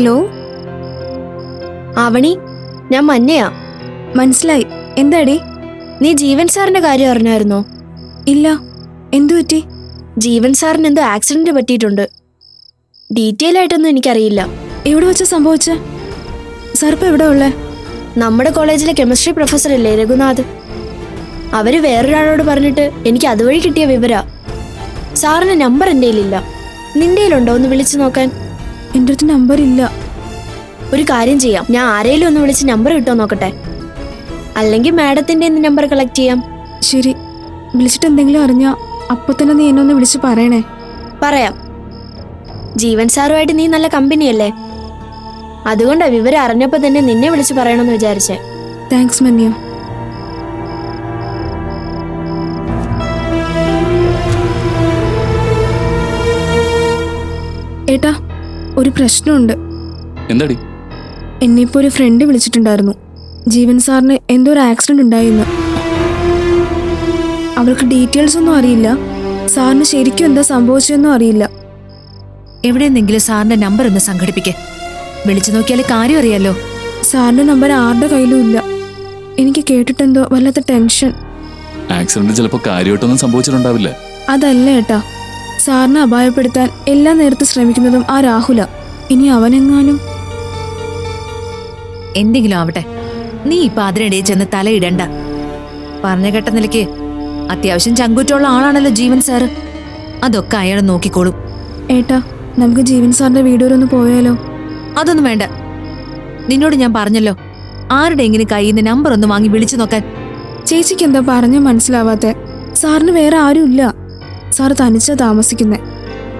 Hello? Avani ഞാൻ മഞ്ഞയാ. മനസ്സിലായി. എന്താടി? നീ ജീവൻ സാറിന്റെ കാര്യം അറിഞ്ഞായിരുന്നോ? ഇല്ല. എന്തു പറ്റി? ജീവൻ സാറിന് എന്തോ ആക്സിഡന്റ് പറ്റിയിട്ടുണ്ട്. ഡീറ്റെയിൽ ആയിട്ടൊന്നും എനിക്കറിയില്ല. എവിടെ വെച്ച സംഭവിച്ച? സാർ ഇപ്പൊ എവിടെ ഉള്ളേ? നമ്മുടെ കോളേജിലെ കെമിസ്ട്രി പ്രൊഫസർ അല്ലേ രഘുനാഥ്? അവർ വേറൊരാളോട് പറഞ്ഞിട്ട് എനിക്ക് അതുവഴി കിട്ടിയ വിവര. സാറിന്റെ നമ്പർ എന്റെ കയ്യിലില്ല. നിന്റെ കയ്യിലുണ്ടോ? ഒന്ന് വിളിച്ചു നോക്കാൻ. എന്റെ അടുത്ത് നമ്പർ ഇല്ല ഒരു കാര്യം ചെയ്യാം. ഞാൻ ആരെങ്കിലും ഒന്ന് വിളിച്ച് നമ്പർ കിട്ടോ നോക്കട്ടെ? അല്ലെങ്കിൽ മാഡത്തിന്റെ നമ്പർ കളക്ട് ചെയ്യാം. ശരി. വിളിച്ചിട്ട് എന്തെങ്കിലും അറിഞ്ഞാ അപ്പൊ തന്നെ നീ എന്നെ ഒന്ന് വിളിച്ച് പറയണേ. പറയാം. ജീവൻ സാറുമായിട്ട് നീ നല്ല കമ്പനിയല്ലേ? അതുകൊണ്ടാ വിവരം അറിഞ്ഞപ്പോ തന്നെ നിന്നെ വിളിച്ച് പറയണമെന്ന് വിചാരിച്ചേ. താങ്ക്സ് മന്യ പ്രശ്നമുണ്ട്. എന്താടി? എന്നെ ഇപ്പോൾ ഒരു ഫ്രണ്ട് വിളിച്ചിട്ടുണ്ടായിരുന്നു. ജീവൻ സാറിന് എന്തോ ഒരു ആക്സിഡന്റ് ഉണ്ടായിരുന്നു അവൾക്ക് ഡീറ്റെയിൽസ് ഒന്നും അറിയില്ല. സാറിന് ശരിക്കും എന്താ സംഭവിച്ചതെന്നും അറിയില്ല. എവിടെ എവിടെയെന്നെങ്കിലും സാറിന്റെ നമ്പർ ഒന്ന് സംഘടിപ്പിക്കേ. വിളിച്ചു നോക്കിയാൽ കാര്യം അറിയാലോ. സാറിന്റെ നമ്പർ ആരുടെ കയ്യിലും ഇല്ല. എനിക്ക് കേട്ടിട്ടെന്തോ വല്ലാത്ത ടെൻഷൻ ആക്സിഡന്റ് ചിലപ്പോ കാര്യമായിട്ടൊന്നും സംഭവിച്ചിട്ടുണ്ടാവില്ല. അതല്ല ഏട്ടാ. സാറിനെ അപായപ്പെടുത്താൻ എല്ലാ നേരത്തും ശ്രമിക്കുന്നതും ആ രാഹുല. ഇനി അവനെങ്ങാനും? എന്തെങ്കിലും ആവട്ടെ. നീ ഇപ്പൊ അതിനിടയിൽ ചെന്ന് തലയിടണ്ട. പറഞ്ഞ കേട്ട നിലയ്ക്ക് അത്യാവശ്യം ചങ്കൂറ്റുള്ള ആളാണല്ലോ ജീവൻ സാറ്. അതൊക്കെ അയാൾ നോക്കിക്കോളും. ഏട്ടാ നമുക്ക് ജീവൻ സാറിന്റെ വീട് വരെ ഒന്ന് പോയാലോ? അതൊന്നും വേണ്ട. നിന്നോട് ഞാൻ പറഞ്ഞല്ലോ. ആരുടെയെങ്കിലും കയ്യിൽ നിന്ന് നമ്പർ ഒന്ന് വാങ്ങി വിളിച്ചു നോക്കാൻ. ചേച്ചിക്ക് എന്താ പറഞ്ഞ മനസ്സിലാവാത്തെ. സാറിന് വേറെ ആരും ഇല്ല സാർ തനിച്ചാ താമസിക്കുന്നെ.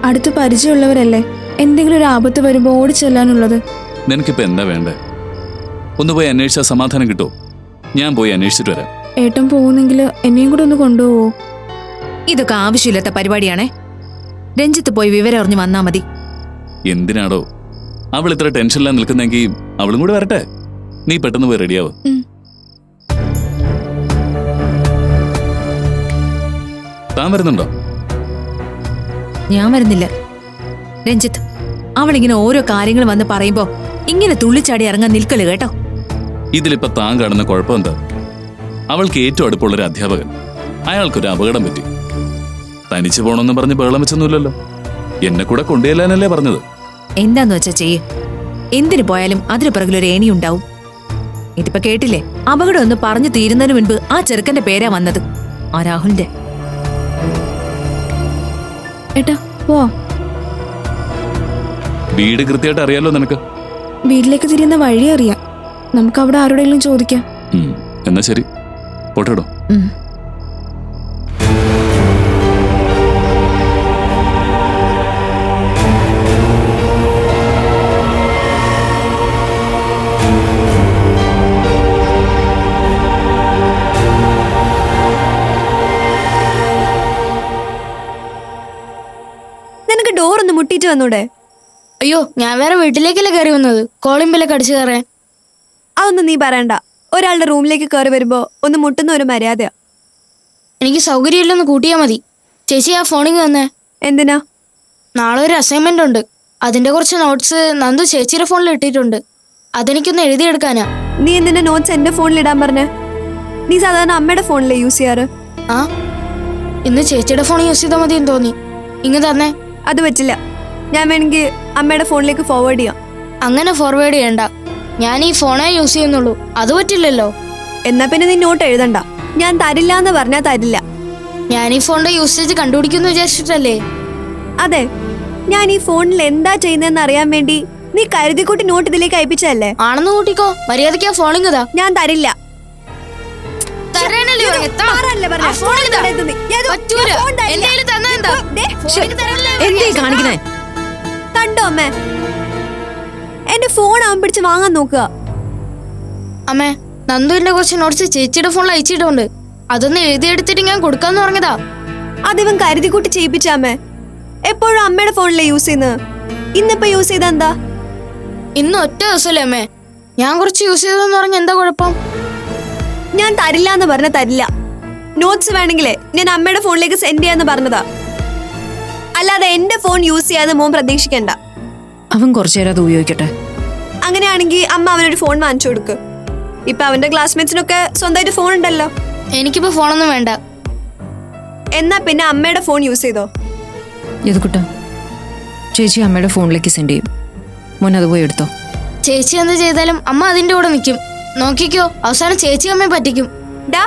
അടുത്ത് പരിചയമുള്ളവരല്ലേ? എന്തെങ്കിലും ഒരു ആപത്ത് വരുമ്പോൾ ഓടിച്ചെല്ലാനുള്ളത് നിനക്കിപ്പോ എന്താ വേണ്ടേ? ഒന്ന് പോയി അന്വേഷിച്ചാൽ സമാധാനം കിട്ടുമോ ഞാൻ പോയി അന്വേഷിച്ചിട്ട് വരാം. ഏട്ടൻ പോകുന്നെങ്കിൽ എന്നെയും കൂടെ ഒന്ന് കൊണ്ടുപോവോ? ഇതൊക്കെ ആവശ്യമില്ലാത്ത പരിപാടിയാണേ. രഞ്ജിത്ത് പോയി വിവരം അറിഞ്ഞു വന്നാ മതി. എന്തിനാടോ? അവൾ ഇത്ര ടെൻഷനിലാ നിൽക്കുന്നെങ്കിൽ അവളും കൂടെ വരട്ടെ? നീ പെട്ടെന്ന് പോയി റെഡിയാവും. താൻ വരുന്നുണ്ടോ? ഞാൻ വരുന്നില്ല. രഞ്ജിത്ത് അവളിങ്ങനെ ഓരോ കാര്യങ്ങൾ വന്ന് പറയുമ്പോ ഇങ്ങനെ തുള്ളിച്ചാടി ഇറങ്ങാൻ നിൽക്കൽ കേട്ടോ? ഇതിലിപ്പോ താൻ കാണുന്ന കുഴപ്പമെന്താ? അവൾക്ക് ഏറ്റവും അടുപ്പുള്ള ഒരു അധ്യാപകൻ. അയാൾക്കൊരു അപകടം പറ്റി. തനിച്ചു പോണമെന്ന് പറഞ്ഞ് ബഹളം വെച്ചൊന്നുമില്ലല്ലോ. എന്നെ കൂടെ കൊണ്ടുചെല്ലാനല്ലേ പറഞ്ഞത്? എന്താന്ന് വെച്ചാ ചെയ്യ്. എന്തിനു പോയാലും അതിനു പിറകിൽ ഒരു ഏണി ഉണ്ടാവും. ഇതിപ്പോ കേട്ടില്ലേ? അപകടം ഒന്ന് പറഞ്ഞു തീരുന്നതിന് മുൻപ് ആ ചെറുക്കന്റെ പേരാ വന്നത്. ആ രാഹുലിന്റെ. ഏട്ടാ പോവാ. വീട് കൃത്യമായിട്ട് അറിയാലോ നിനക്ക്? വീട്ടിലേക്ക് തിരിയുന്ന വഴി അറിയാം. നമുക്ക് അവിടെ ആരോടെങ്കിലും ചോദിക്കാം. ഉം, എന്നാ ശരി. പോട്ടോ ഉം. നിനക്ക് ഡോർ ഒന്ന് മുട്ടിട്ട് വന്നൂടെ? അയ്യോ ഞാൻ വേറെ വീട്ടിലേക്കല്ലേ കയറി വന്നത്? ബില്ലൊക്കെ അടിച്ചു കയറാൻ. അതൊന്നും നീ പറയണ്ട. ഒരാളുടെ റൂമിലേക്ക് കയറി വരുമ്പോ ഒന്ന് മുട്ടുന്ന ഒരു മര്യാദയാ. എനിക്ക് സൗകര്യമില്ലെന്ന് കൂട്ടിയാൽ മതി. ചേച്ചി ആ ഫോണിങ് വന്നേ. എന്തിനാ? നാളെ ഒരു അസൈൻമെന്റ് ഉണ്ട്. അതിന്റെ കുറച്ച് നോട്ട്സ് നന്ദു ചേച്ചിയുടെ ഫോണിൽ ഇട്ടിട്ടുണ്ട്. അതെനിക്കൊന്ന് എഴുതിയെടുക്കാനാ. നീ എന്തിന്റെ നോട്ട്സ് എന്റെ ഫോണിൽ ഇടാൻ പറഞ്ഞേ? നീ സാധാരണ അമ്മയുടെ ഫോണിലേ യൂസ് ചെയ്യാറ്. ആ? ഇന്ന് ചേച്ചിയുടെ ഫോൺ യൂസ് ചെയ്താൽ മതി എന്ന് തോന്നി. ഇങ്ങ് തന്നെ. അത് പറ്റില്ല. ഞാൻ വേണമെങ്കിൽ അമ്മയുടെ ഫോണിലേക്ക് ഫോർവേഡ് ചെയ്യാം. അങ്ങനെ ഫോർവേഡ് ചെയ്യണ്ട. ഞാൻ ഈ ഫോണേ യൂസ് ചെയ്യുന്നുള്ളൂ. അത് പറ്റില്ലല്ലോ. എന്നാ പിന്നെ നീ നോട്ട് എഴുതണ്ട. ഞാൻ തരില്ല എന്ന് പറഞ്ഞാൽ തരില്ല. ഞാൻ ഈ ഫോണിന്റെ യൂസേജ് കണ്ടുപിടിക്കുന്നു വിചാരിച്ചിട്ടല്ലേ? അതെ. ഞാൻ ഈ ഫോണിൽ എന്താ ചെയ്യുന്നതെന്ന് അറിയാൻ വേണ്ടി നീ കരുതിക്കൂട്ടി നോട്ട് ഇതിലേക്ക് അയപ്പിച്ചല്ലേ ആണെന്ന് കൂട്ടിക്കോ. മര്യാദയ്ക്ക് ആ ഫോണിങ് ഇതാ. ഞാൻ തരില്ല. എന്തേ? കാണിക്കുന്നേ? കണ്ടോ അമ്മേ? എന്റെ ഫോൺ അവൻ പിടിച്ച് വാങ്ങാൻ നോക്കുക. അമ്മേ നന്ദുവിന്റെ കുറച്ച് നോട്ട്സ് ചേച്ചിയുടെ ഫോണിൽ അയച്ചിട്ടുണ്ട്. അതൊന്ന് എഴുതിയെടുത്തിട്ട് ഞാൻ കൊടുക്കാന്ന് പറഞ്ഞതാ. അതിവൻ കരുതിക്കൂട്ടി ചെയ്യിപ്പിച്ച അമ്മേ. എപ്പോഴും അമ്മയുടെ ഫോണിലെ യൂസ് ചെയ്യുന്നത്. ഇന്നിപ്പോ യൂസ് ചെയ്ത എന്താ? ഇന്ന് ഒറ്റ ദിവസമല്ലേ അമ്മേ. ഞാൻ കുറച്ച് യൂസ് ചെയ്തെന്ന് പറഞ്ഞ എന്താ കുഴപ്പം? ഞാൻ തരില്ല എന്ന് പറഞ്ഞ തരില്ല. നോട്ട്സ് വേണമെങ്കിലേ ഞാൻ അമ്മയുടെ ഫോണിലേക്ക് സെൻഡ് ചെയ്യാന്ന് പറഞ്ഞതാ. അല്ലാതെ എന്റെ ഫോൺ യൂസ് ചെയ്യാതെ മോൻ പ്രതീക്ഷിക്കണ്ട. അവൻ കുറച്ചു നേരം അത് ഉപയോഗിക്കട്ടെ. അങ്ങനെയാണെങ്കിൽ അമ്മ അവനൊരു ഫോൺ വാങ്ങിച്ചു കൊടുക്ക്. ഇപ്പൊ അവന്റെ ക്ലാസ്മേറ്റ്സിനൊക്കെ സ്വന്തമായിട്ട് ഫോൺ ഉണ്ടല്ലോ. എനിക്കിപ്പോ ഫോണൊന്നും വേണ്ട. എന്നാ പിന്നെ അമ്മയുടെ ഫോൺ യൂസ് ചെയ്തോ? യദുക്കുട്ട ചേച്ചി അമ്മയുടെ ഫോണിലേക്ക് സെൻഡ് ചെയ്യും. മോൻ അത് പോയി എടുത്തോ. ചേച്ചി എന്ത് ചെയ്താലും അമ്മ അതിന്റെ കൂടെ നിൽക്കും. നോക്കിക്കോ അവസാനം ചേച്ചി അമ്മയെ പറ്റിക്കും. ഡാ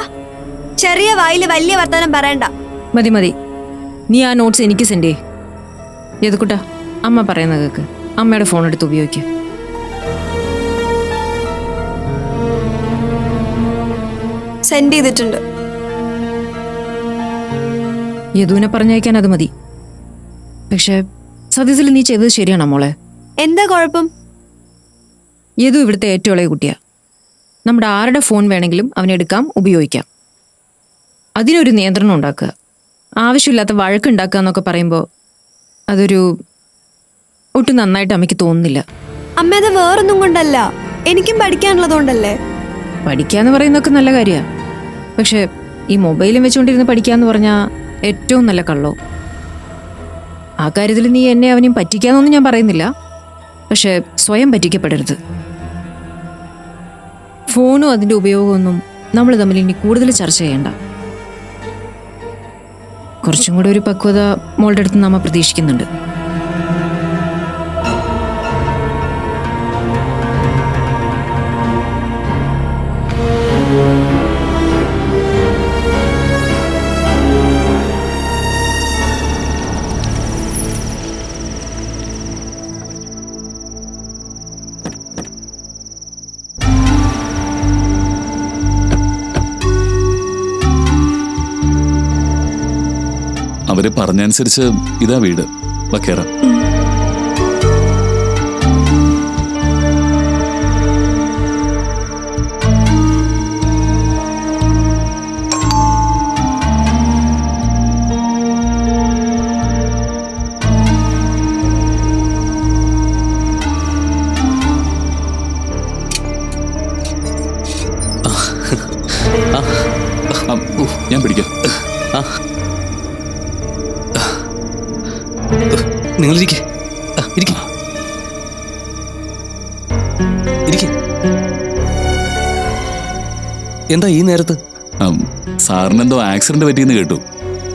ചെറിയ വായിൽ വലിയ വർത്തമാനം പറയണ്ട. മതി മതി. നീ ആ നോട്ട്സ് എനിക്ക് സെൻഡ് ചെയ്യേ. യദുക്കുട്ട അമ്മ പറയുന്ന കേക്ക്. അമ്മയുടെ ഫോൺ എടുത്ത് ഉപയോഗിക്കുക സെൻഡ് ചെയ്തിട്ടുണ്ട്. യദുവിനെ പറഞ്ഞയക്കാൻ അത് മതി. പക്ഷെ സതീസിൽ നീ ചെയ്തത് ശരിയാണോ മോളെ? എന്താ കുഴപ്പം? യദു ഇവിടുത്തെ ഏറ്റവും ഇളയ കുട്ടിയാ. നമ്മുടെ ആരുടെ ഫോൺ വേണമെങ്കിലും അവനെടുക്കാം ഉപയോഗിക്കാം. അതിനൊരു നിയന്ത്രണം ഉണ്ടാക്കുക. ആവശ്യമില്ലാത്ത വഴക്കുണ്ടാക്കുക എന്നൊക്കെ പറയുമ്പോൾ അതൊരു ഒട്ടും നന്നായിട്ട് അമ്മയ്ക്ക് തോന്നുന്നില്ല. അമ്മ അത് വേറൊന്നും കൊണ്ടല്ല. എനിക്കും പഠിക്കാനുള്ളതുകൊണ്ടല്ലേ? പഠിക്കാന്ന് പറയുന്നതൊക്കെ നല്ല കാര്യമാണ് പക്ഷെ ഈ മൊബൈലും വെച്ചുകൊണ്ടിരുന്ന് പഠിക്കാന്ന് പറഞ്ഞാൽ ഏറ്റവും നല്ല കള്ളോ. ആ കാര്യത്തിൽ നീ എന്നെ അവനെയും പറ്റിക്കാന്നൊന്നും ഞാൻ പറയുന്നില്ല. പക്ഷെ സ്വയം പറ്റിക്കപ്പെടരുത്. ഫോണും അതിന്റെ ഉപയോഗമൊന്നും നമ്മൾ തമ്മിൽ ഇനി കൂടുതൽ ചർച്ച ചെയ്യണ്ട. കുറച്ചും കൂടെ ഒരു പക്വത മോളുടെ അടുത്ത് നമ്മ പ്രതീക്ഷിക്കുന്നുണ്ട്. അവർ പറഞ്ഞനുസരിച്ച് ഇതാ വീട് വക്കേറ. ആ, ഉ, ഞാൻ പിടിക്കാം. നിങ്ങൾ ഇരിക്കെ ഇരിക്കെ. ഇരിക്കെ. എന്താ ഈ നേരത്ത്? ആം, സാറിനെന്തോ ആക്സിഡന്റ് പറ്റിയെന്ന് കേട്ടു.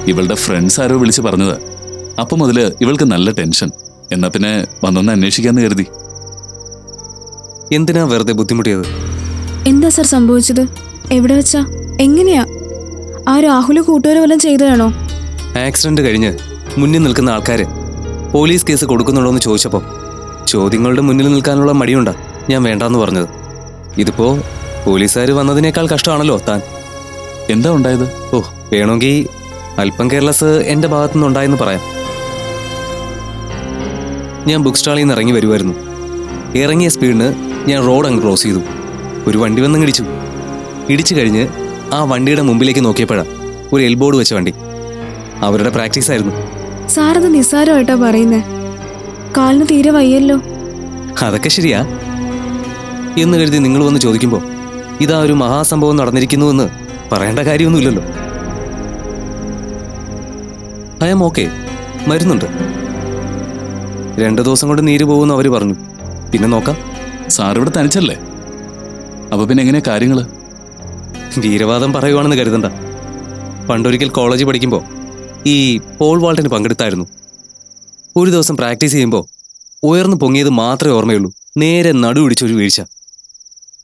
ഇവളുടെ ഫ്രണ്ട്സ് ആരോ വിളിച്ച് പറഞ്ഞത്. അപ്പൊ മുതൽ ഇവൾക്ക് നല്ല ടെൻഷൻ. എന്നാ പിന്നെ വന്നൊന്ന് അന്വേഷിക്കാന്ന് കരുതി. എന്തിനാ വെറുതെ ബുദ്ധിമുട്ടിയത്? എന്താ സാർ സംഭവിച്ചത്? എവിടെ വെച്ചാ? എങ്ങനെയാ? ആ രാഹുൽ കൂട്ടുകാരെ വല്ലതും ചെയ്തതാണോ? ആക്സിഡന്റ് കഴിഞ്ഞ് മുന്നിൽ നിൽക്കുന്ന ആൾക്കാര് പോലീസ് കേസ് കൊടുക്കുന്നുണ്ടോ എന്ന് ചോദിച്ചപ്പോൾ ചോദ്യങ്ങളുടെ മുന്നിൽ നിൽക്കാനുള്ള മടിയുണ്ടാ. ഞാൻ വേണ്ടാന്ന് പറഞ്ഞത്. ഇതിപ്പോ പോലീസുകാർ വന്നതിനേക്കാൾ കഷ്ടമാണല്ലോ താൻ. എന്താ ഉണ്ടായത്? ഓ വേണമെങ്കിൽ അല്പം കെയർലെസ് എന്റെ ഭാഗത്തുനിന്ന് ഉണ്ടായെന്ന് പറയാം. ഞാൻ ബുക്ക് സ്റ്റാളിൽ നിന്ന് ഇറങ്ങി വരുമായിരുന്നു ഇറങ്ങിയ സ്പീഡിന് ഞാൻ റോഡ് അങ്ങ് ക്രോസ് ചെയ്തു. ഒരു വണ്ടി വന്ന് ഇടിച്ചു. ഇടിച്ചു കഴിഞ്ഞ് ആ വണ്ടിയുടെ മുമ്പിലേക്ക് നോക്കിയപ്പോഴാണ് ഒരു എൽബോർഡ് വെച്ച വണ്ടി. അവരുടെ പ്രാക്ടീസ് ആയിരുന്നു സാറത് നിസ്സാരമായിട്ടാ പറയുന്നേ. കാലിന് തീരെ വയ്യല്ലോ. അതൊക്കെ ശരിയാ. എന്ന് കരുതി നിങ്ങൾ വന്ന് ചോദിക്കുമ്പോൾ ഇതാ ഒരു മഹാസംഭവം നടന്നിരിക്കുന്നുവെന്ന് പറയേണ്ട കാര്യമൊന്നുമില്ലല്ലോ. I am okay. മരുന്നുണ്ട് രണ്ടു ദിവസം കൊണ്ട് നീര് പോകുമെന്ന് അവർ പറഞ്ഞു. പിന്നെ നോക്കാം. സാർ ഇവിടെ തനിച്ചല്ലേ? അപ്പൊ പിന്നെ എങ്ങനെയാ കാര്യങ്ങൾ? വീരവാദം പറയുവാണെന്ന് കരുതണ്ട. പണ്ടൊരിക്കൽ കോളേജ് പഠിക്കുമ്പോൾ ഈ പോൾ വാൾട്ടിന് പങ്കെടുത്തായിരുന്നു. ഒരു ദിവസം പ്രാക്ടീസ് ചെയ്യുമ്പോൾ ഉയർന്നു പൊങ്ങിയത് മാത്രമേ ഓർമ്മയുള്ളൂ. നേരെ നടു പിടിച്ചൊരു വീഴ്ച.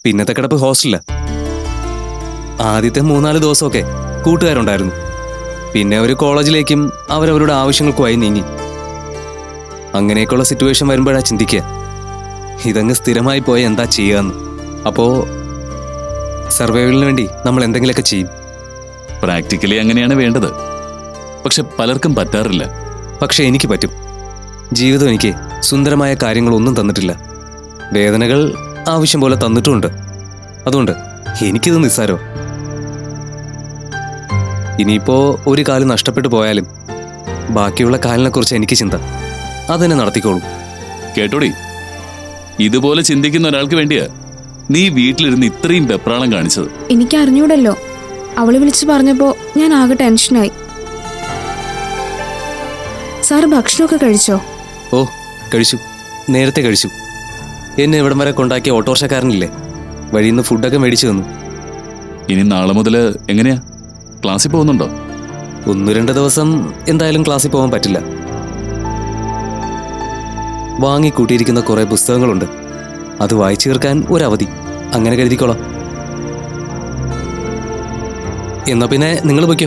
പിന്നത്തെ കിടപ്പ് ഹോസ്റ്റലില്ല ആദ്യത്തെ മൂന്നാൽ ദിവസമൊക്കെ കൂട്ടുകാരുണ്ടായിരുന്നു. പിന്നെ അവർ കോളേജിലേക്കും അവരവരുടെ ആവശ്യങ്ങൾക്കുമായി നീങ്ങി. അങ്ങനെയൊക്കെയുള്ള സിറ്റുവേഷൻ വരുമ്പോഴാ ചിന്തിക്കുക. ഇതങ്ങ് സ്ഥിരമായി പോയ എന്താ ചെയ്യാന്ന്. അപ്പോ സർവൈവലിന് വേണ്ടി നമ്മൾ എന്തെങ്കിലുമൊക്കെ ചെയ്യും. പ്രാക്ടിക്കലി അങ്ങനെയാണ് വേണ്ടത്. പക്ഷെ പലർക്കും പറ്റാറില്ല. പക്ഷെ എനിക്ക് പറ്റും. ജീവിതം എനിക്ക് സുന്ദരമായ കാര്യങ്ങളൊന്നും തന്നിട്ടില്ല. വേദനകൾ ആവശ്യം പോലെ തന്നിട്ടുമുണ്ട് അതുകൊണ്ട് എനിക്കിത് നിസ്സാരോ. ഇനിയിപ്പോ ഒരു കാൽ നഷ്ടപ്പെട്ടു പോയാലും ബാക്കിയുള്ള കാലിനെ കുറിച്ച് എനിക്ക് ചിന്ത. അതെന്നെ നടത്തിക്കോളൂ. കേട്ടോടി ഇതുപോലെ ചിന്തിക്കുന്ന ഒരാൾക്ക് വേണ്ടിയാ നീ വീട്ടിലിരുന്ന് ഇത്രയും വെപ്രാളം കാണിച്ചത്. എനിക്ക് അറിഞ്ഞൂടല്ലോ അവൾ വിളിച്ചു പറഞ്ഞപ്പോ ഞാൻ ആകെ ടെൻഷനായി. സാർ ഭക്ഷണമൊക്കെ കഴിച്ചോ? ഓ കഴിച്ചു. നേരത്തെ കഴിച്ചു. എന്നെ ഇവിടം വരെ കൊണ്ടാക്കിയ ഓട്ടോറിക്ഷക്കാരനില്ലേ? വഴിയിൽ നിന്ന് ഫുഡൊക്കെ മേടിച്ചു തന്നു. ഇനി നാളെ മുതൽ എങ്ങനെയാ? ക്ലാസ്സിൽ പോകുന്നുണ്ടോ? ഒന്ന് രണ്ട് ദിവസം എന്തായാലും ക്ലാസ്സിൽ പോകാൻ പറ്റില്ല. വാങ്ങിക്കൂട്ടിയിരിക്കുന്ന കുറെ പുസ്തകങ്ങളുണ്ട്. അത് വായിച്ചു തീർക്കാൻ ഒരവധി. അങ്ങനെ കരുതിക്കോളാം. എന്നാ പിന്നെ നിങ്ങൾ പൊയ്ക്കോ.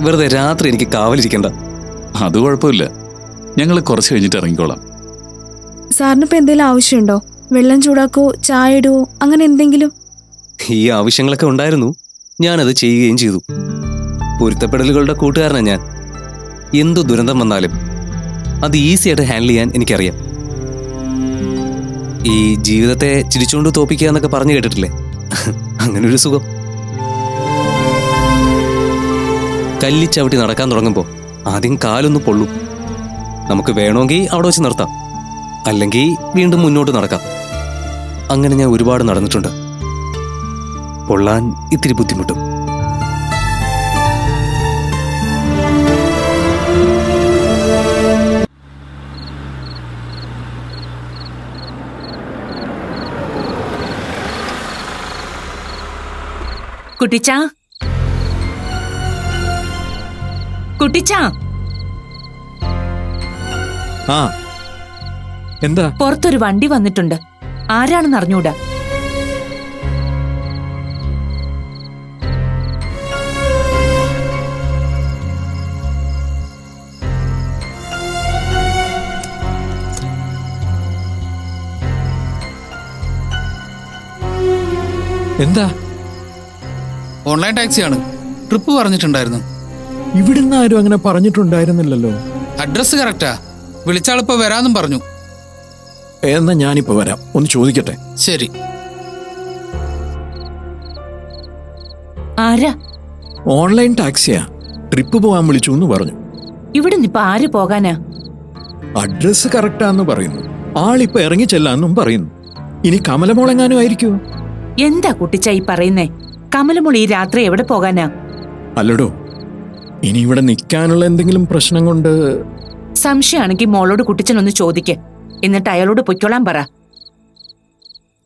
വെറുതെ രാത്രി എനിക്ക് കാവലിരിക്കണ്ട. അത് കുഴപ്പമില്ല. ഞങ്ങൾ കുറച്ച് കഴിഞ്ഞിട്ട് ഇറങ്ങിക്കോളാം. സാറിന് ഇപ്പൊ എന്തെങ്കിലും ആവശ്യമുണ്ടോ? വെള്ളം ചൂടാക്കോ ചായ ഇടുവോ അങ്ങനെ എന്തെങ്കിലും? ഈ ആവശ്യങ്ങളൊക്കെ ഉണ്ടായിരുന്നു. ഞാനത് ചെയ്യുകയും ചെയ്തു. പൊരുത്തപ്പെടലുകളുടെ കൂട്ടുകാരനാണ് ഞാൻ. എന്തു ദുരന്തം വന്നാലും അത് ഈസിയായിട്ട് ഹാൻഡിൽ ചെയ്യാൻ എനിക്കറിയാം. ഈ ജീവിതത്തെ ചിരിച്ചുകൊണ്ട് തോപ്പിക്കുക എന്നൊക്കെ പറഞ്ഞു കേട്ടിട്ടില്ലേ? അങ്ങനെ ഒരു സുഖം കല്ലിച്ചവിട്ടി നടക്കാൻ തുടങ്ങുമ്പോൾ ആദ്യം കാലൊന്ന് പൊള്ളും. നമുക്ക് വേണമെങ്കിൽ അവിടെ വെച്ച് നിർത്താം. അല്ലെങ്കിൽ വീണ്ടും മുന്നോട്ട് നടക്കാം. അങ്ങനെ ഞാൻ ഒരുപാട് നടന്നിട്ടുണ്ട്. പൊള്ളാൻ ഇത്തിരി ബുദ്ധിമുട്ടും. കുട്ടിച്ച കുട്ടിച്ച. ആ. എന്താ? പുറത്തൊരു വണ്ടി വന്നിട്ടുണ്ട്. ആരാണെന്ന് അറിഞ്ഞൂടാ. എന്താ? ഓൺലൈൻ ടാക്സിയാണ്. ട്രിപ്പ് പറഞ്ഞിട്ടുണ്ടായിരുന്നു. ഇവിടുന്ന് ആരും അങ്ങനെ പറഞ്ഞിട്ടുണ്ടായിരുന്നില്ലല്ലോ. അഡ്രസ് കറക്റ്റാ വിളിച്ചാളിപ്പോ വരാന്നും പറഞ്ഞു. എന്നാ ഞാനിപ്പോ വരാം. ഒന്ന് ചോദിക്കട്ടെ. ശരി. ആരാ? ഓൺലൈൻ ടാക്സിയാ. ട്രിപ്പ് പോകാൻ വിളിച്ചു എന്ന് പറഞ്ഞു. ഇവിടെ നിപ്പ ആര് പോകാനാ? അഡ്രസ് കറക്റ്റാന്ന് പറയുന്നു. ആളിപ്പോ ഇറങ്ങി ചെല്ലാന്നും പറയുന്നു. ഇനി കമലമോളെങ്ങാനും ആയിരിക്കുമോ എന്താ കുട്ടിച്ച ഈ പറയുന്നേ? കമലമോൾ ഈ രാത്രി എവിടെ പോകാനാ? അല്ലടോ ഇനി ഇവിടെ നിൽക്കാനുള്ള എന്തെങ്കിലും പ്രശ്നം കൊണ്ട് സംശയമാണെങ്കിൽ മോളോട് കുട്ടിച്ചനൊന്ന് ചോദിക്ക്. എന്നിട്ട് അയാളോട് പൊയ്ക്കോളാൻ പറ.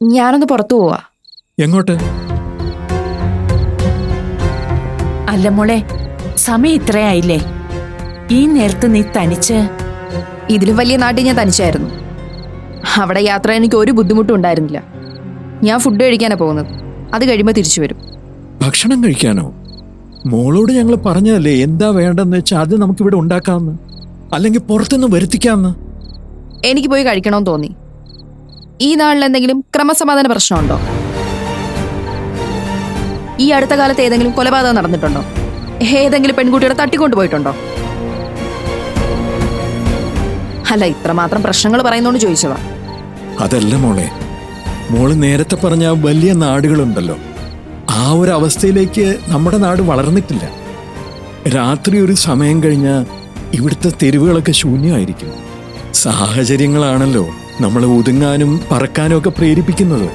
ഞാനൊന്ന് പുറത്തു പോവാ. എങ്ങോട്ട്? അല്ല മോളെ സമയം ഇത്രയായില്ലേ? ഈ നേരത്ത് നീ തനിച്ച് ഇതിലും വലിയ നാട്ടിൽ ഞാൻ തനിച്ചായിരുന്നു. അവിടെ യാത്ര എനിക്ക് ഒരു ബുദ്ധിമുട്ടും ഉണ്ടായിരുന്നില്ല. ഞാൻ ഫുഡ് കഴിക്കാനാണ് പോകുന്നത്. അത് കഴിയുമ്പോൾ തിരിച്ചു വരും. ഭക്ഷണം കഴിക്കാനോ? മോളോട് ഞങ്ങൾ പറഞ്ഞതല്ലേ? എന്താ വേണ്ടെന്ന് വെച്ചാൽ അത് നമുക്കിവിടെ ഉണ്ടാക്കാമെന്ന് അല്ലെങ്കിൽ പുറത്തുനിന്ന് വരുത്തിക്കാമെന്ന് എനിക്ക് പോയി കഴിക്കണമെന്ന് തോന്നി. ഈ നാളിൽ എന്തെങ്കിലും ക്രമസമാധാന പ്രശ്നമുണ്ടോ? ഈ അടുത്ത കാലത്ത് ഏതെങ്കിലും കൊലപാതകം നടന്നിട്ടുണ്ടോ? ഏതെങ്കിലും പെൺകുട്ടിയുടെ തട്ടിക്കൊണ്ടു പോയിട്ടുണ്ടോ? അല്ല ഇത്രമാത്രം പ്രശ്നങ്ങൾ പറയുന്നോണ്ട് ചോദിച്ചതാ. അതല്ല മോളെ. മോൾ നേരത്തെ പറഞ്ഞ വലിയ നാടുകളുണ്ടല്ലോ. ആ ഒരു അവസ്ഥയിലേക്ക് നമ്മുടെ നാട് വളർന്നിട്ടില്ല. രാത്രി ഒരു സമയം കഴിഞ്ഞാൽ ഇവിടുത്തെ തെരുവുകളൊക്കെ ശൂന്യമായിരിക്കും. സാഹചര്യങ്ങളാണല്ലോ നമ്മളെ ഒതുങ്ങാനും പറക്കാനും ഒക്കെ പ്രേരിപ്പിക്കുന്നത്.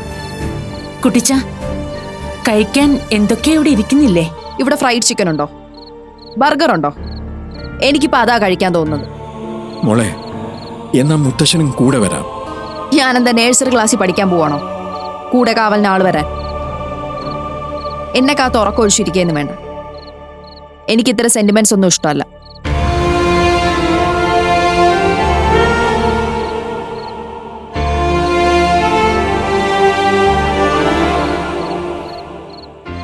കുട്ടിച്ച കഴിക്കാൻ എന്തൊക്കെയാ ഇവിടെ ഇരിക്കുന്നില്ലേ? ഇവിടെ ഫ്രൈഡ് ചിക്കൻ ഉണ്ടോ? ബർഗർ ഉണ്ടോ? എനിക്കിപ്പോ അതാ കഴിക്കാൻ തോന്നുന്നത്. മോളെ എന്നാ മുത്തശ്ശനും കൂടെ വരാം. ഞാനെന്താ നേഴ്സറി ക്ലാസ്സിൽ പഠിക്കാൻ പോവാണോ? കൂടെ കാവലിന് ആൾ വരാൻ. എന്നെ കാത്ത് ഉറക്കൊഴിച്ചിരിക്കുകയെന്ന് വേണ്ട. എനിക്ക് ഇത്തരം സെന്റിമെന്റ്സ് ഒന്നും ഇഷ്ടമല്ല.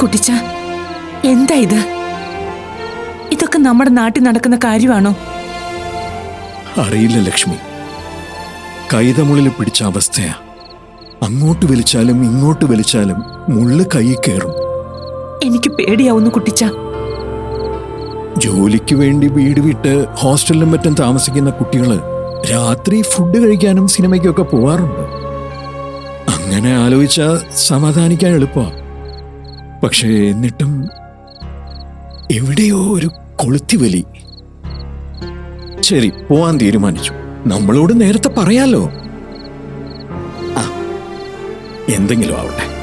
കുട്ടിച്ച എന്താ ഇത്? ഇതൊക്കെ നമ്മുടെ നാട്ടിൽ നടക്കുന്ന കാര്യമാണോ? അറിയില്ല ലക്ഷ്മി. കൈതമുള്ളിൽ പിടിച്ച അവസ്ഥയാ. അങ്ങോട്ട് വലിച്ചാലും ഇങ്ങോട്ട് വലിച്ചാലും മുള്ളു കൈ കയറും. എനിക്ക് പേടിയാവുന്നു കുട്ടിച്ച. ജോലിക്ക് വേണ്ടി വീട് വിട്ട് ഹോസ്റ്റലിലും മറ്റും താമസിക്കുന്ന കുട്ടികൾ രാത്രി ഫുഡ് കഴിക്കാനും സിനിമയ്ക്കൊക്കെ പോവാറുണ്ട്. അങ്ങനെ ആലോചിച്ചാൽ സമാധാനിക്കാൻ എളുപ്പമാ പക്ഷേ എന്നിട്ടും എവിടെയോ ഒരു കൊളുത്തിവലി. ശരി പോവാൻ തീരുമാനിച്ചു. നമ്മളോട് നേരത്തെ പറയാലോ? ആ എന്തെങ്കിലും ആവട്ടെ.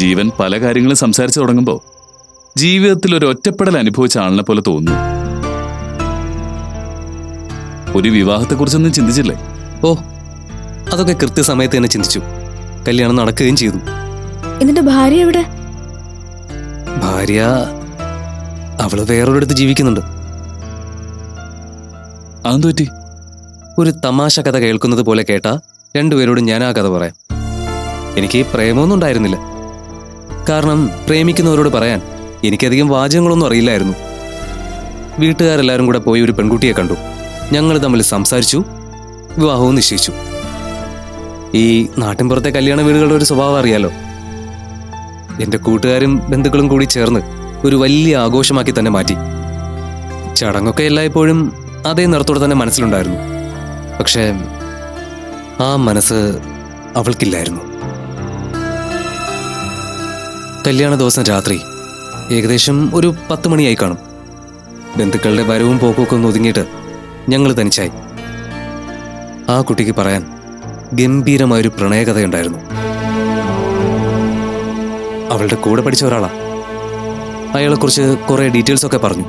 ജീവൻ പല കാര്യങ്ങളും സംസാരിച്ചു തുടങ്ങുമ്പോൾ ജീവിതത്തിൽ ഒരു ഒറ്റപ്പെടൽ അനുഭവിച്ച ആളിനെ പോലെ തോന്നുന്നു. ഒരു വിവാഹത്തെക്കുറിച്ചൊന്നും ചിന്തിച്ചില്ലേ? ഓ അതൊക്കെ കൃത്യസമയത്ത് തന്നെ ചിന്തിച്ചു. കല്യാണം നടക്കുകയും ചെയ്തു. എന്നിട്ട് ഭാര്യ എവിടെ? ഭാര്യ അവൾ വേറൊരിടത്ത് ജീവിക്കുന്നുണ്ട്. അതെന്തു പറ്റി? ഒരു തമാശ കഥ കേൾക്കുന്നത് പോലെ കേട്ടാ രണ്ടുപേരോടും ഞാൻ ആ കഥ പറയാം. എനിക്ക് പ്രേമമൊന്നും ഉണ്ടായിരുന്നില്ല. കാരണം പ്രേമിക്കുന്നവരോട് പറയാൻ എനിക്കധികം വാചകങ്ങളൊന്നും അറിയില്ലായിരുന്നു. വീട്ടുകാരെല്ലാവരും കൂടെ പോയി ഒരു പെൺകുട്ടിയെ കണ്ടു. ഞങ്ങൾ തമ്മിൽ സംസാരിച്ചു വിവാഹവും നിശ്ചയിച്ചു. ഈ നാട്ടിൻപുറത്തെ കല്യാണ വീടുകളുടെ ഒരു സ്വഭാവം അറിയാലോ? എന്റെ കൂട്ടുകാരും ബന്ധുക്കളും കൂടി ചേർന്ന് ഒരു വലിയ ആഘോഷമാക്കി തന്നെ മാറ്റി. ചടങ്ങൊക്കെ എല്ലായ്പ്പോഴും അതേ നിറത്തോടെ തന്നെ മനസ്സിലുണ്ടായിരുന്നു. പക്ഷേ ആ മനസ്സ് അവൾക്കില്ലായിരുന്നു. കല്യാണ ദിവസം രാത്രി. ഏകദേശം ഒരു പത്ത് മണിയായി കാണും. ബന്ധുക്കളുടെ വരവും പോക്കൊക്കെ ഒന്ന് ഒതുങ്ങിയിട്ട് ഞങ്ങൾ തനിച്ചായി. ആ കുട്ടിക്ക് പറയാൻ ഗംഭീരമായൊരു പ്രണയകഥയുണ്ടായിരുന്നു. അവളുടെ കൂടെ പഠിച്ച ഒരാളാ. അയാളെക്കുറിച്ച് കുറെ ഡീറ്റെയിൽസ് ഒക്കെ പറഞ്ഞു.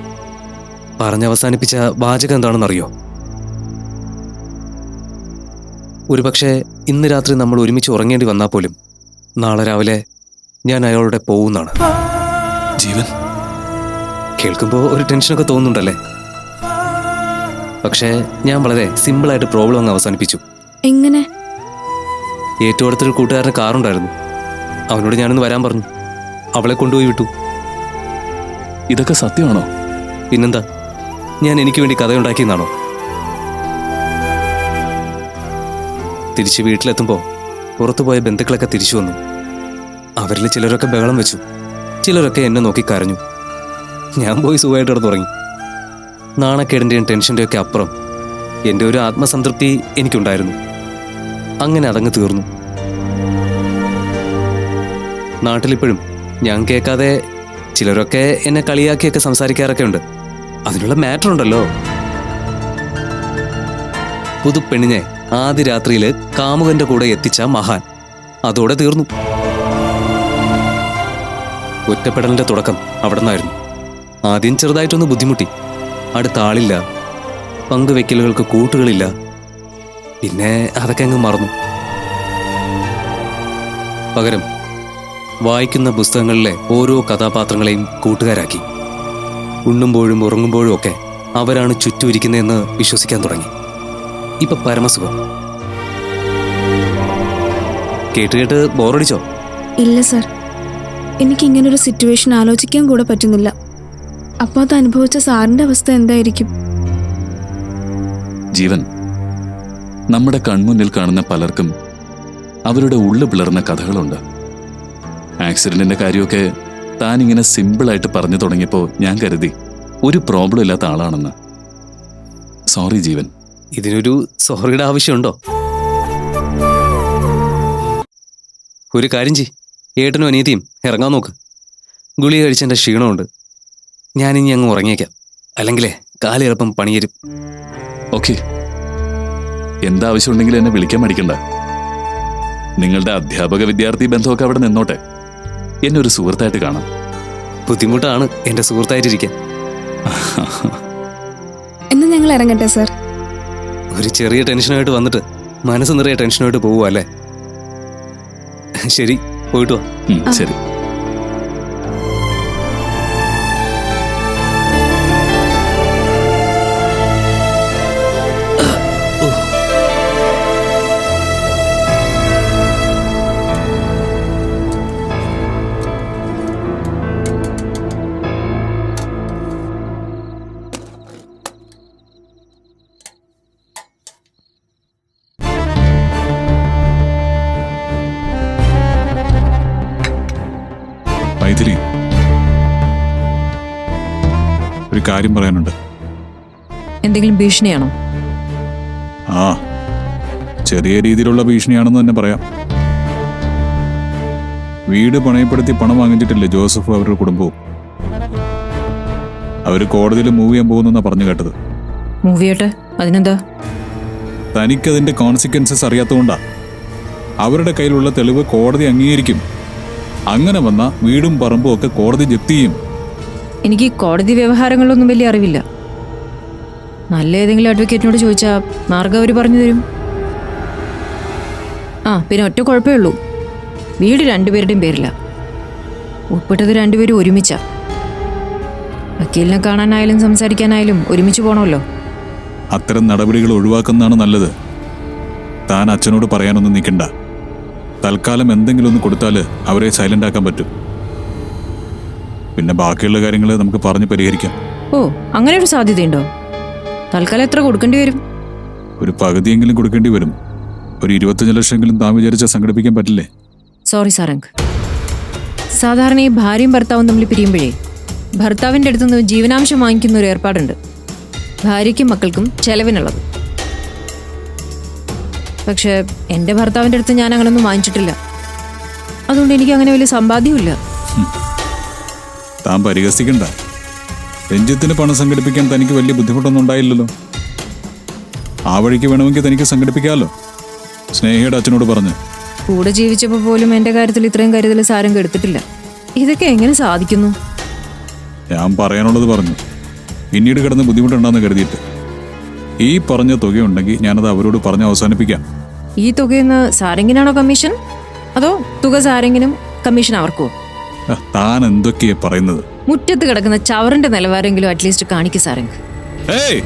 പറഞ്ഞ് അവസാനിപ്പിച്ച വാചകം എന്താണെന്നറിയോ? ഒരുപക്ഷെ ഇന്ന് രാത്രി നമ്മൾ ഒരുമിച്ച് ഉറങ്ങേണ്ടി വന്നാൽ പോലും നാളെ രാവിലെ ഞാൻ അയാളുടെ പോകുന്നാണ് ജീവൻ? കേൾക്കുമ്പോൾ ഒരു ടെൻഷനൊക്കെ തോന്നുന്നുണ്ടല്ലേ? പക്ഷേ ഞാൻ വളരെ സിമ്പിളായിട്ട് പ്രോബ്ലം അങ്ങ് അവസാനിപ്പിച്ചു. എങ്ങനെ? ഏറ്റവും അടുത്തൊരു കൂട്ടുകാരന് കാറുണ്ടായിരുന്നു. അവനോട് ഞാനൊന്ന് വരാൻ പറഞ്ഞു. അവളെ കൊണ്ടുപോയി വിട്ടു. ഇതൊക്കെ സത്യമാണോ? പിന്നെന്താ? ഞാൻ എനിക്ക് വേണ്ടി കഥയുണ്ടാക്കിയെന്നാണോ? തിരിച്ച് വീട്ടിലെത്തുമ്പോൾ പുറത്തുപോയ ബന്ധുക്കളൊക്കെ തിരിച്ചു വന്നു. അവരിൽ ചിലരൊക്കെ ബഹളം വെച്ചു. ചിലരൊക്കെ എന്നെ നോക്കി കരഞ്ഞു. ഞാൻ പോയി സുഖമായിട്ട് തുടങ്ങി നാണക്കേടിന്റെയും ടെൻഷന്റെയൊക്കെ അപ്പുറം എന്റെ ഒരു ആത്മസംതൃപ്തി എനിക്കുണ്ടായിരുന്നു. അങ്ങനെ അതങ്ങ് തീർന്നു. നാട്ടിലിപ്പോഴും ഞാൻ കേൾക്കാതെ ചിലരൊക്കെ എന്നെ കളിയാക്കിയൊക്കെ സംസാരിക്കാറൊക്കെ ഉണ്ട്. അതിനുള്ള മാറ്റർ ഉണ്ടല്ലോ. പുതുപ്പെണ്ണിനെ ആദ്യ രാത്രിയിൽ കാമുകന്റെ കൂടെ എത്തിച്ച മഹാൻ. അതോടെ തീർന്നു. ഒറ്റപ്പെടലിന്റെ തുടക്കം അവിടെ നിന്നായിരുന്നു ആദ്യം ചെറുതായിട്ടൊന്ന് ബുദ്ധിമുട്ടി. അടുത്ത ആളില്ല. പങ്കുവെക്കലുകൾക്ക് കൂട്ടുകളില്ല. പിന്നെ അതൊക്കെ അങ്ങ് മറന്നു. പകരം വായിക്കുന്ന പുസ്തകങ്ങളിലെ ഓരോ കഥാപാത്രങ്ങളെയും കൂട്ടുകാരാക്കി. ഉണ്ണുമ്പോഴും ഉറങ്ങുമ്പോഴും ഒക്കെ അവരാണ് ചുറ്റുമിരിക്കുന്നതെന്ന് വിശ്വസിക്കാൻ തുടങ്ങി. ഇപ്പൊ പരമസുഖം. കേട്ട് കേട്ട് ബോറടിച്ചോ? ഇല്ല സർ. എനിക്ക് ഇങ്ങനൊരു സിറ്റുവേഷൻ ആലോചിക്കാൻ കൂടെ പറ്റുന്നില്ല. അപ്പോൾ അത് അനുഭവിച്ച സാറിന്റെ അവസ്ഥ എന്തായിരിക്കും? ജീവൻ നമ്മുടെ കൺമുന്നിൽ കാണുന്ന പലർക്കും അവരുടെ ഉള്ളു പിളർന്ന കഥകളുണ്ട്. ആക്സിഡന്റിന്റെ കാര്യമൊക്കെ താൻ ഇങ്ങനെ സിമ്പിളായിട്ട് പറഞ്ഞു തുടങ്ങിയപ്പോൾ ഞാൻ കരുതി ഒരു പ്രോബ്ലം ഇല്ലാത്ത ആളാണെന്ന്. സോറി ജീവൻ. ഇതിനൊരു സോറിയുടെ ആവശ്യമുണ്ടോ? ഒരു കാര്യം ചെയ് ഏട്ടനും അനിയത്തിയും ഇറങ്ങാൻ നോക്ക്. ഗുളി കഴിച്ചെന്റെ ക്ഷീണമുണ്ട്. ഞാനിനി അങ്ങ് ഉറങ്ങിയേക്കാം. അല്ലെങ്കിലേ കാലിറപ്പം പണിയരും. ഓക്കെ. എന്താവശ്യമുണ്ടെങ്കിലും എന്നെ വിളിക്കാൻ മടിക്കണ്ട. നിങ്ങളുടെ അധ്യാപക വിദ്യാർത്ഥി ബന്ധമൊക്കെ അവിടെ നിന്നോട്ടെ. എന്നെ ഒരു സുഹൃത്തായിട്ട് കാണാം. ബുദ്ധിമുട്ടാണ് എന്റെ സുഹൃത്തായിട്ടിരിക്കാൻ. എന്ന് ഞങ്ങൾ ഇറങ്ങട്ടെ സർ. ഒരു ചെറിയ ടെൻഷനായിട്ട് വന്നിട്ട് മനസ്സ് നിറയെ ടെൻഷനായിട്ട് പോവുക അല്ലേ? ശരി. പോയിട്ട് വാ. ശരി. കാര്യം പറയാനുണ്ട്. എന്തെങ്കിലും ഭീഷണിയാണോ? ആ ചെറിയ രീതിയിലുള്ള ഭീഷണിയാണെന്ന് തന്നെ പറയാം. വീട് പണയപ്പെടുത്തി പണം വാങ്ങിച്ചിട്ടില്ലേ ജോസഫ് അവരുടെ കുടുംബവും? അവർ കോടതിയിൽ മൂവ് ചെയ്യാൻ പോകുന്നെന്നാ പറഞ്ഞു കേട്ടത്. മൂവിയോട്ടെ അതിനെന്താ? തനിക്കതിന്റെ കോൺസിക്വൻസസ് അറിയാത്തതുകൊണ്ടാ. അവരുടെ കയ്യിലുള്ള തെളിവ് കോടതി അംഗീകരിക്കും. അങ്ങനെ വന്ന വീടും പറമ്പും ഒക്കെ കോടതി ജപ്തി ചെയ്യും. എനിക്ക് കോടതി വ്യവഹാരങ്ങളൊന്നും വലിയ അറിവില്ല. നല്ല ഏതെങ്കിലും അഡ്വക്കേറ്റിനോട് ചോദിച്ചാൽ മാർഗം അവർ പറഞ്ഞു തരും. ആ പിന്നെ ഒറ്റ കുഴപ്പമേ ഉള്ളൂ. വീട് രണ്ടുപേരുടെയും പേരില്ല ഉൾപ്പെട്ടത് രണ്ടുപേരും ഒരുമിച്ചാ. വക്കീലിനെ കാണാനായാലും സംസാരിക്കാനായാലും ഒരുമിച്ച് പോണമല്ലോ. അത്തരം നടപടികൾ ഒഴിവാക്കുന്നതാണ് നല്ലത്. താൻ അച്ഛനോട് പറയാനൊന്നും നിൽക്കണ്ട. തൽക്കാലം എന്തെങ്കിലും ഒന്ന് കൊടുത്താൽ അവരെ സൈലന്റ് ആക്കാൻ പറ്റും. പിന്നെ ബാക്കിയുള്ള കാര്യങ്ങൾ നമുക്ക് പറഞ്ഞ് പരിഹരിക്കാം. ഓ അങ്ങനെ ഒരു സാധ്യതയുണ്ടോ? തൽക്കാലം എത്ര കൊടുക്കേണ്ടി വരും? ഒരു പകുതിയെങ്കിലും കൊടുക്കേണ്ടി വരും. ഒരു ഇരുപത്തഞ്ച് ലക്ഷമെങ്കിലും താൻ വിചാരിച്ച സംഘടിപ്പിക്കാൻ പറ്റില്ലേ? സോറി സാറങ്ക് സാധാരണ ഈ ഭാര്യയും ഭർത്താവും തമ്മിൽ പിരിയുമ്പോഴേ ഭർത്താവിന്റെ അടുത്തുനിന്ന് ജീവനാംശം വാങ്ങിക്കുന്ന ഒരു ഏർപ്പാടുണ്ട്. ഭാര്യയ്ക്കും മക്കൾക്കും ചെലവിനുള്ളത്. പക്ഷേ എന്റെ ഭർത്താവിന്റെ അടുത്ത് ഞാൻ അങ്ങനൊന്നും വാങ്ങിച്ചിട്ടില്ല. അതുകൊണ്ട് എനിക്ക് അങ്ങനെ വലിയ സമ്പാദ്യമില്ല താൻ പരിഹസിക്കണ്ട. രഞ്ജിത്തിന് പണം സംഘടിപ്പിക്കാൻ തനിക്ക് വലിയ ബുദ്ധിമുട്ടൊന്നും ഉണ്ടായില്ലല്ലോ. ആ വഴിക്ക് വേണമെങ്കിൽ തനിക്ക് സംഘടിപ്പിക്കാമല്ലോ സ്നേഹയുടെ അച്ഛനോട് പറഞ്ഞു. കൂടെ ജീവിച്ചപ്പോൾ പോലും എന്റെ കാര്യത്തിൽ ഇത്രയും കരുതൽ സാരം കെടുത്തിട്ടില്ല. ഇതൊക്കെ എങ്ങനെ സാധിക്കുന്നു? ഞാൻ പറയാനുള്ളത് പറഞ്ഞു. പിന്നീട് കിടന്ന് ബുദ്ധിമുട്ടുണ്ടെന്ന് കരുതിയിട്ട്. ഈ പറഞ്ഞ തുകയുണ്ടെങ്കിൽ ഞാനത് അവരോട് പറഞ്ഞ് അവസാനിപ്പിക്കാം. ഈ തുകയെന്ന് സാരെങ്കിനാണോ കമ്മീഷൻ? അതോ തുക സാരെങ്കിലും കമ്മീഷൻ അവർക്കോ? താൻ എന്തൊക്കെയാ പറയുന്നത്? മുറ്റത്ത് കിടക്കുന്ന ചവറിന്റെ നിലവാരെങ്കിലും അറ്റ്ലീസ്റ്റ് കാണിക്കു സാറേ ഏയ്!